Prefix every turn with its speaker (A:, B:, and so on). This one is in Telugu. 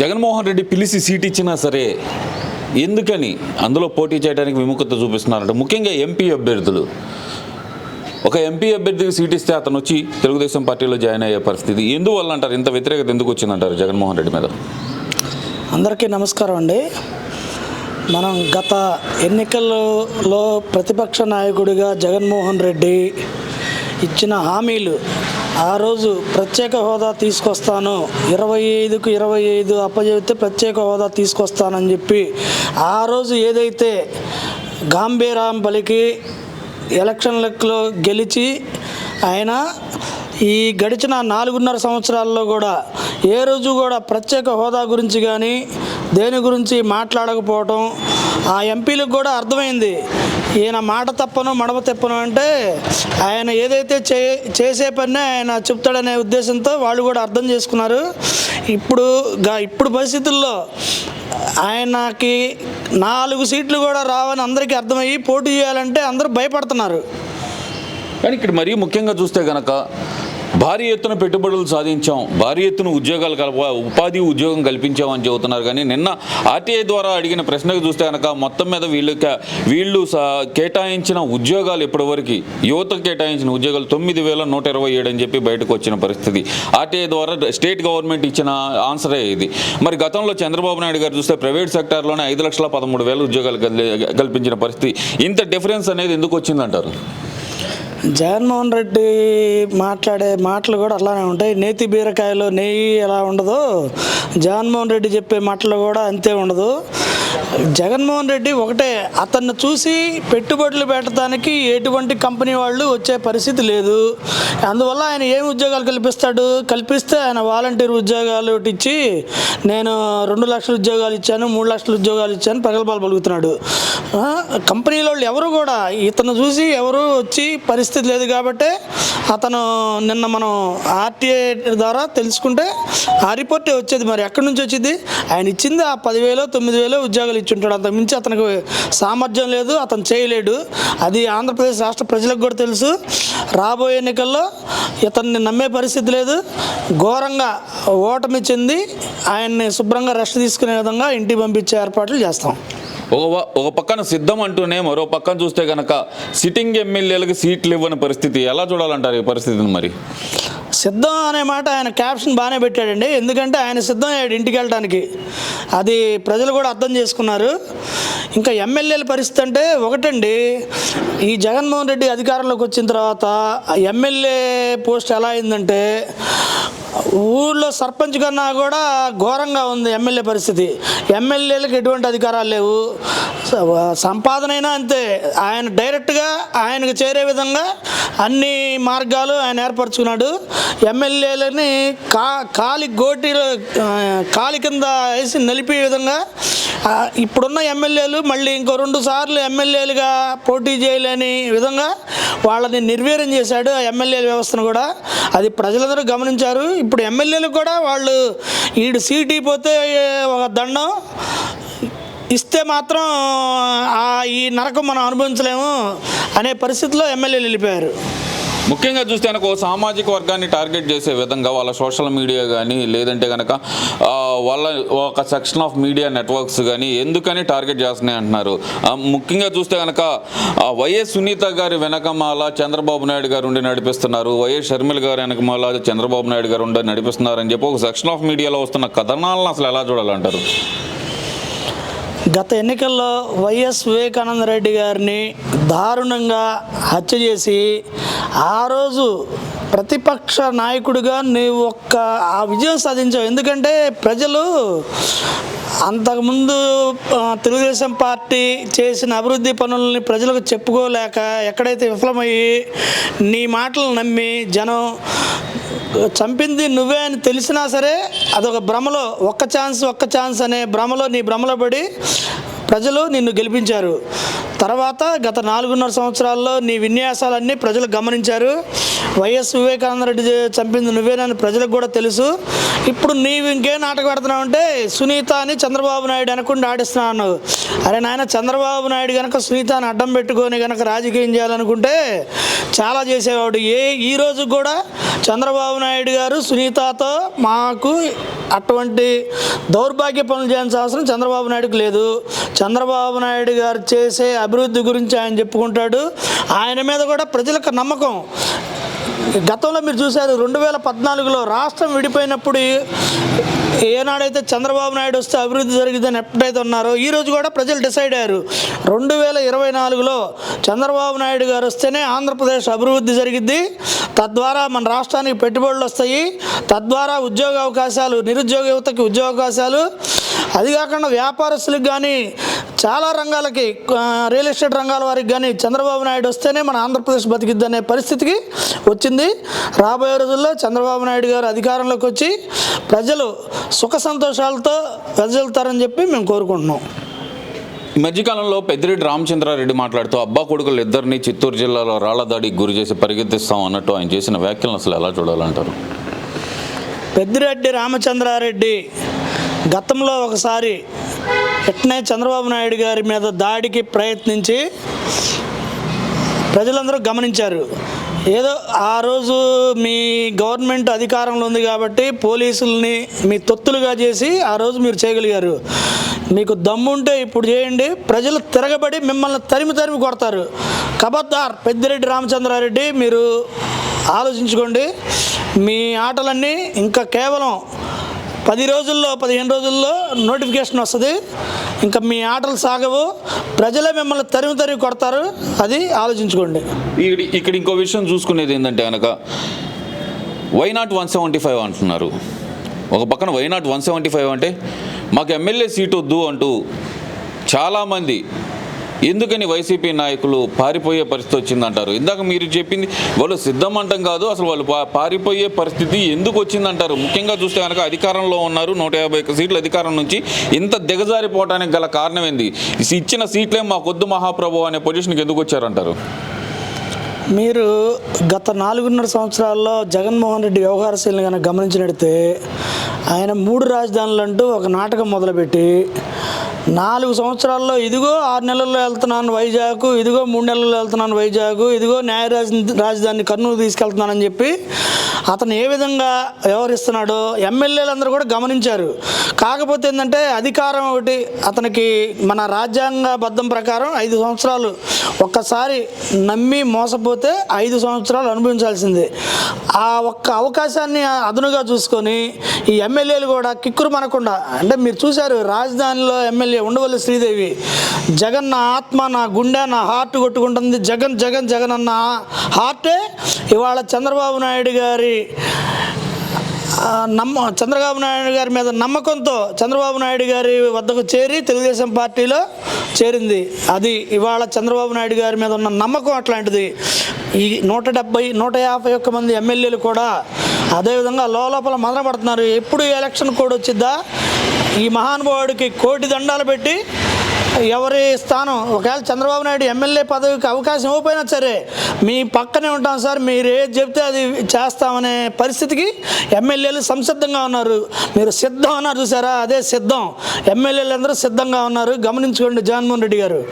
A: జగన్మోహన్ రెడ్డి పిలిచి సీట్ ఇచ్చినా సరే ఎందుకని అందులో పోటీ చేయడానికి విముఖత చూపిస్తున్నారంటే. ముఖ్యంగా ఎంపీ అభ్యర్థులు. ఒక ఎంపీ అభ్యర్థికి సీట్ ఇస్తే అతను వచ్చి తెలుగుదేశం పార్టీలో జాయిన్ అయ్యే పరిస్థితి ఎందువల్ల అంటారు? ఇంత వ్యతిరేకత ఎందుకు వచ్చిందంటారు జగన్మోహన్ రెడ్డి మీద?
B: అందరికీ నమస్కారం అండి. మనం గత ఎన్నికల్లో ప్రతిపక్ష నాయకుడిగా జగన్మోహన్ రెడ్డి ఇచ్చిన హామీలు ఆ రోజు ప్రత్యేక హోదా తీసుకొస్తాను. ఇరవై ఐదుకు ఇరవై ఐదు అప్పచెబితే ప్రత్యేక హోదా తీసుకొస్తానని చెప్పి ఆ రోజు ఏదైతే గాంభీరాం పలికి ఎలక్షన్లలో గెలిచి ఆయన ఈ గడిచిన నాలుగున్నర సంవత్సరాల్లో కూడా ఏ రోజు కూడా ప్రత్యేక హోదా గురించి కానీ దేని గురించి మాట్లాడకపోవటం ఆ ఎంపీలకు కూడా అర్థమైంది. ఈయన మాట తప్పను మడమ తెప్పను అంటే ఆయన ఏదైతే చే చేసే పని ఆయన చెప్తాడనే ఉద్దేశంతో వాళ్ళు కూడా అర్థం చేసుకున్నారు. ఇప్పుడు గా- ఇప్పుడు పరిస్థితుల్లో ఆయనకి నాలుగు సీట్లు కూడా రావని అందరికీ అర్థమయ్యి పోటీ చేయాలంటే అందరూ భయపడుతున్నారు.
A: కానీ ఇక్కడ మరీ ముఖ్యంగా చూస్తే కనుక భారీ ఎత్తున పెట్టుబడులు సాధించాం. భారీ ఎత్తున ఉద్యోగాలు కల్ప ఉపాధి ఉద్యోగం కల్పించామని చెబుతున్నారు. కానీ నిన్న ఆర్టీఐ ద్వారా అడిగిన ప్రశ్నకు చూస్తే కనుక మొత్తం మీద వీళ్ళు వీళ్ళు కేటాయించిన ఉద్యోగాలు ఇప్పటివరకు యువతకు కేటాయించిన ఉద్యోగాలు తొమ్మిది వేల నూట ఇరవై ఏడు అని చెప్పి బయటకు వచ్చిన పరిస్థితి. ఆర్టీఐ ద్వారా స్టేట్ గవర్నమెంట్ ఇచ్చిన ఆన్సరే ఇది. మరి గతంలో చంద్రబాబు నాయుడు గారు చూస్తే ప్రైవేట్ సెక్టార్లోనే ఐదు లక్షల పదమూడు వేల ఉద్యోగాలు కల్పించిన పరిస్థితి. ఇంత డిఫరెన్స్ అనేది ఎందుకు వచ్చిందంటారు?
B: జగన్మోహన్ రెడ్డి మాట్లాడే మాటలు కూడా అలానే ఉంటాయి. నేతి బీరకాయలో నెయ్యి ఎలా ఉండదో జగన్మోహన్ రెడ్డి చెప్పే మాటలు కూడా అంతే ఉండదు. జగన్మోహన్ రెడ్డి ఒకటే అతన్ని చూసి పెట్టుబడులు పెట్టడానికి ఎటువంటి కంపెనీ వాళ్ళు వచ్చే పరిస్థితి లేదు. అందువల్ల ఆయన ఏం ఉద్యోగాలు కల్పిస్తాడు? కల్పిస్తే ఆయన వాలంటీర్ ఉద్యోగాలు ఇచ్చి నేను రెండు లక్షల ఉద్యోగాలు ఇచ్చాను మూడు లక్షల ఉద్యోగాలు ఇచ్చాను ప్రగల్భాలు పలుకుతున్నాడు. కంపెనీల వాళ్ళు ఎవరు కూడా ఇతను చూసి ఎవరు వచ్చి పరిస్థితి లేదు కాబట్టి అతను నిన్న మనం ఆర్టీఐ ద్వారా తెలుసుకుంటే ఆ రిపోర్టే వచ్చేది మరి. ఎక్కడి నుంచి వచ్చింది? ఆయన ఇచ్చింది ఆ పదివేలు తొమ్మిది వేలు ఉద్యోగాలు ఇచ్చి ఉంటాడు. అంత మించి అతనికి సామర్థ్యం లేదు అతను చేయలేడు. అది ఆంధ్రప్రదేశ్ రాష్ట్ర ప్రజలకు కూడా తెలుసు. రాబోయే ఎన్నికల్లో ఇతన్ని నమ్మే పరిస్థితి లేదు. ఘోరంగా ఓటమి చెంది ఆయన్ని శుభ్రంగా రెస్ట్ తీసుకునే విధంగా ఇంటికి పంపించే ఏర్పాట్లు చేస్తాం.
A: ఒక ఒక పక్కన సిద్ధం అంటూనే మరో పక్కన చూస్తే గనక సిట్టింగ్ ఎమ్మెల్యేలకు సీట్లు ఇవ్వని పరిస్థితి ఎలా చూడాలంటారు ఈ పరిస్థితిని మరి?
B: సిద్ధం అనే మాట ఆయన క్యాప్షన్ బాగానే పెట్టాడండి. ఎందుకంటే ఆయన సిద్ధం అయ్యాడు ఇంటికి వెళ్ళడానికి అది ప్రజలు కూడా అర్థం చేసుకున్నారు. ఇంకా ఎమ్మెల్యేల పరిస్థితి అంటే ఒకటండి. ఈ జగన్మోహన్ రెడ్డి అధికారంలోకి వచ్చిన తర్వాత ఎమ్మెల్యే పోస్ట్ ఎలా అయిందంటే ఊళ్ళో సర్పంచ్ కన్నా కూడా ఘోరంగా ఉంది ఎమ్మెల్యే పరిస్థితి. ఎమ్మెల్యేలకు ఎటువంటి అధికారాలు లేవు. సంపాదన అయినా అంతే. ఆయన డైరెక్ట్గా ఆయనకు చేరే విధంగా అన్ని మార్గాలు ఆయన ఏర్పరచుకున్నాడు. ఎమ్మెల్యేలని కా కాలి గోటిలో కాలి కింద వేసి నిలిపే విధంగా ఇప్పుడున్న ఎమ్మెల్యేలు మళ్ళీ ఇంకో రెండు సార్లు ఎమ్మెల్యేలుగా పోటీ చేయలేని విధంగా వాళ్ళని నిర్వీర్యం చేశాడు ఆ ఎమ్మెల్యేల వ్యవస్థను కూడా. అది ప్రజలందరూ గమనించారు. ఇప్పుడు ఎమ్మెల్యేలు కూడా వాళ్ళు ఈడు సీటీ పోతే ఒక దండం ఇస్తే మాత్రం ఆ ఈ నరకం మనం అనుభవించలేము అనే పరిస్థితిలో ఎమ్మెల్యేలు వెళ్ళిపోయారు
A: ముఖ్యంగా చూస్తే కనుక సామాజిక వర్గాన్ని టార్గెట్ చేసే విధంగా వాళ్ళ సోషల్ మీడియా కానీ లేదంటే కనుక వాళ్ళ ఒక సెక్షన్ ఆఫ్ మీడియా నెట్వర్క్స్ కానీ ఎందుకని టార్గెట్ చేస్తున్నాయి అంటున్నారు. ముఖ్యంగా చూస్తే కనుక వైఎస్ సునీత గారి వెనకమాల చంద్రబాబు నాయుడు గారు ఉండి నడిపిస్తున్నారు. వైఎస్ షర్మిల గారి వెనకమాల చంద్రబాబు నాయుడు గారు ఉండి నడిపిస్తున్నారు అని చెప్పి ఒక సెక్షన్ ఆఫ్ మీడియాలో వస్తున్న కథనాలను అసలు ఎలా చూడాలంటారు?
B: గత ఎన్నికల్లో వైఎస్ వివేకానంద రెడ్డి గారిని దారుణంగా హత్య చేసి ఆ రోజు ప్రతిపక్ష నాయకుడిగా నీవు ఒక్క ఆ విజయం సాధించావు. ఎందుకంటే ప్రజలు అంతకుముందు తెలుగుదేశం పార్టీ చేసిన అభివృద్ధి పనులని ప్రజలకు చెప్పుకోలేక ఎక్కడైతే విఫలమయ్యి నీ మాటలు నమ్మి జనం చంపింది నువ్వే అని తెలిసినా సరే అదొక భ్రమలో ఒక్క ఛాన్స్ ఒక్క ఛాన్స్ అనే భ్రమలో నీ భ్రమలో పడి ప్రజలు నిన్ను గెలిపించారు. తర్వాత గత నాలుగున్నర సంవత్సరాల్లో నీ విన్యాసాలన్నీ ప్రజలు గమనించారు. వైఎస్ వివేకానంద రెడ్డి చంపింది నువ్వేనని ప్రజలకు కూడా తెలుసు. ఇప్పుడు నీవు ఇంకేం నాటకం పెడుతున్నావు అంటే సునీత అని చంద్రబాబు నాయుడు అనకుండా ఆడిస్తున్నావు అన్నావు. అరే నాయన చంద్రబాబు నాయుడు కనుక సునీతని అడ్డం పెట్టుకొని కనుక రాజకీయం చేయాలనుకుంటే చాలా చేసేవాడు. ఏ ఈ రోజు కూడా చంద్రబాబు నాయుడు గారు సునీతతో మాకు అటువంటి దౌర్భాగ్య పనులు చేయాల్సిన అవసరం చంద్రబాబు నాయుడుకి లేదు. చంద్రబాబు నాయుడు గారు చేసే అభివృద్ధి గురించి ఆయన చెప్పుకుంటాడు. ఆయన మీద కూడా ప్రజలకు నమ్మకం. గతంలో మీరు చూశారు రెండు వేల పద్నాలుగులో రాష్ట్రం విడిపోయినప్పుడు ఏనాడైతే చంద్రబాబు నాయుడు వస్తే అభివృద్ధి జరిగిందని ఎప్పుడైతే ఉన్నారో ఈ రోజు కూడా ప్రజలు డిసైడ్ అయ్యారు. రెండు వేల ఇరవై నాలుగులో చంద్రబాబు నాయుడు గారు వస్తేనే ఆంధ్రప్రదేశ్ అభివృద్ధి జరిగిద్ది. తద్వారా మన రాష్ట్రానికి పెట్టుబడులు వస్తాయి. తద్వారా ఉద్యోగ అవకాశాలు నిరుద్యోగ యువతకి ఉద్యోగ అవకాశాలు. అది కాకుండా వ్యాపారస్తులకు కానీ చాలా రంగాలకి రియల్ ఎస్టేట్ రంగాల వారికి కానీ చంద్రబాబు నాయుడు వస్తేనే మన ఆంధ్రప్రదేశ్ బతికిద్ది అనే పరిస్థితికి వచ్చింది. రాబోయే రోజుల్లో చంద్రబాబు నాయుడు గారు అధికారంలోకి వచ్చి ప్రజలు సుఖ సంతోషాలతో వెదజల్లుతారని చెప్పి మేము కోరుకుంటున్నాం.
A: ఈ మధ్యకాలంలో పెద్దిరెడ్డి రామచంద్రారెడ్డి మాట్లాడుతూ అబ్బా కొడుకులు ఇద్దరిని చిత్తూరు జిల్లాలో రాళ్ళ దాడికి గురి చేసి పరిగెత్తిస్తాం అన్నట్టు ఆయన చేసిన వ్యాఖ్యలను అసలు ఎలా చూడాలంటారు?
B: పెద్దిరెడ్డి రామచంద్రారెడ్డి గతంలో ఒకసారి ఎట్నే చంద్రబాబు నాయుడు గారి మీద దాడికి ప్రయత్నించి ప్రజలందరూ గమనించారు. ఏదో ఆ రోజు మీ గవర్నమెంట్ అధికారంలో ఉంది కాబట్టి పోలీసుల్ని మీ తొత్తులుగా చేసి ఆ రోజు మీరు చేయగలిగారు. మీకు దమ్ముంటే ఇప్పుడు చేయండి. ప్రజలు తిరగబడి మిమ్మల్ని తరిమి తరిమి కొడతారు. కబద్దార్ పెద్దిరెడ్డి రామచంద్రారెడ్డి మీరు ఆలోచించుకోండి. మీ ఆటలన్నీ ఇంకా కేవలం పది రోజుల్లో పదిహేను రోజుల్లో నోటిఫికేషన్ వస్తుంది. ఇంకా మీ ఆటలు సాగవు. ప్రజలే మిమ్మల్ని తరిమి తరిమి కొడతారు. అది ఆలోచించుకోండి.
A: ఇక్కడ ఇక్కడ ఇంకో విషయం చూసుకునేది ఏంటంటే కనుక why not one seventy five అంటున్నారు. ఒక పక్కన why not one seventy five అంటే మాకు ఎమ్మెల్యే సీట్ వద్దు అంటూ చాలామంది ఎందుకని వైసీపీ నాయకులు పారిపోయే పరిస్థితి వచ్చిందంటారు? ఇందాక మీరు చెప్పింది వాళ్ళు సిద్ధం అంటాం కాదు అసలు వాళ్ళు పా- పారిపోయే పరిస్థితి ఎందుకు వచ్చిందంటారు? ముఖ్యంగా చూస్తే కనుక అధికారంలో ఉన్నారు నూట యాభై సీట్ల అధికారం నుంచి. ఇంత దిగజారిపోవడానికి గల కారణం ఏంది? ఇచ్చిన సీట్లే మాకొద్దు మహాప్రభు అనే పొజిషన్కి ఎందుకు వచ్చారంటారు?
B: మీరు గత నాలుగున్నర సంవత్సరాల్లో జగన్మోహన్ రెడ్డి వ్యవహార శైలిని కనుక గమనించినట్టే ఆయన మూడు రాజధానులు అంటూ ఒక నాటకం మొదలుపెట్టి నాలుగు సంవత్సరాల్లో ఇదిగో ఆరు నెలల్లో వెళ్తున్నాను వైజాగ్ ఇదిగో మూడు నెలల్లో వెళ్తున్నాను వైజాగ్ ఇదిగో న్యాయ రాజధాని కర్నూలు తీసుకెళ్తున్నానని చెప్పి అతను ఏ విధంగా వ్యవహరిస్తున్నాడో ఎమ్మెల్యేలందరూ కూడా గమనించారు. కాకపోతే ఏంటంటే అధికారం ఒకటి అతనికి మన రాజ్యాంగబద్ధం ప్రకారం ఐదు సంవత్సరాలు. ఒక్కసారి నమ్మి మోసపోతే ఐదు సంవత్సరాలు అనుభవించాల్సిందే. ఆ ఒక్క అవకాశాన్ని అదునుగా చూసుకొని ఈ ఎమ్మెల్యేలు కూడా కిక్కురు మనకుండా అంటే మీరు చూశారు రాజధానిలో ఎమ్మెల్యే ఉండవల్లి శ్రీదేవి. జగన్ నా ఆత్మ నా గుండె నా హార్ట్ కొట్టుకుంటుంది. జగన్ జగన్ జగన్ అన్న హార్టే ఇవాళ చంద్రబాబు నాయుడు గారి నమ్మ చంద్రబాబు నాయుడు గారి మీద నమ్మకంతో చంద్రబాబు నాయుడు గారి వద్దకు చేరి తెలుగుదేశం పార్టీలో చేరింది. అది ఇవాళ చంద్రబాబు నాయుడు గారి మీద ఉన్న నమ్మకం అట్లాంటిది. ఈ నూట డెబ్బై నూట యాభై ఒక్క మంది ఎమ్మెల్యేలు కూడా అదేవిధంగా లోపల మొదలుపడుతున్నారు ఎప్పుడు ఎలక్షన్ కోడ్ వచ్చిద్దా? ఈ మహానుభావుడికి కోటి దండాలు పెట్టి ఎవరి స్థానం? ఒకవేళ చంద్రబాబు నాయుడు ఎమ్మెల్యే పదవికి అవకాశం ఇవ్వకపోయినా సరే మీ పక్కనే ఉంటాం సార్ మీరు ఏది చెప్తే అది చేస్తామనే పరిస్థితికి ఎమ్మెల్యేలు సంసిద్ధంగా ఉన్నారు. మీరు సిద్ధం అన్నారు చూసారా? అదే సిద్ధం. ఎమ్మెల్యేలు అందరూ సిద్ధంగా ఉన్నారు. గమనించుకోండి జగన్మోహన్ రెడ్డి గారు.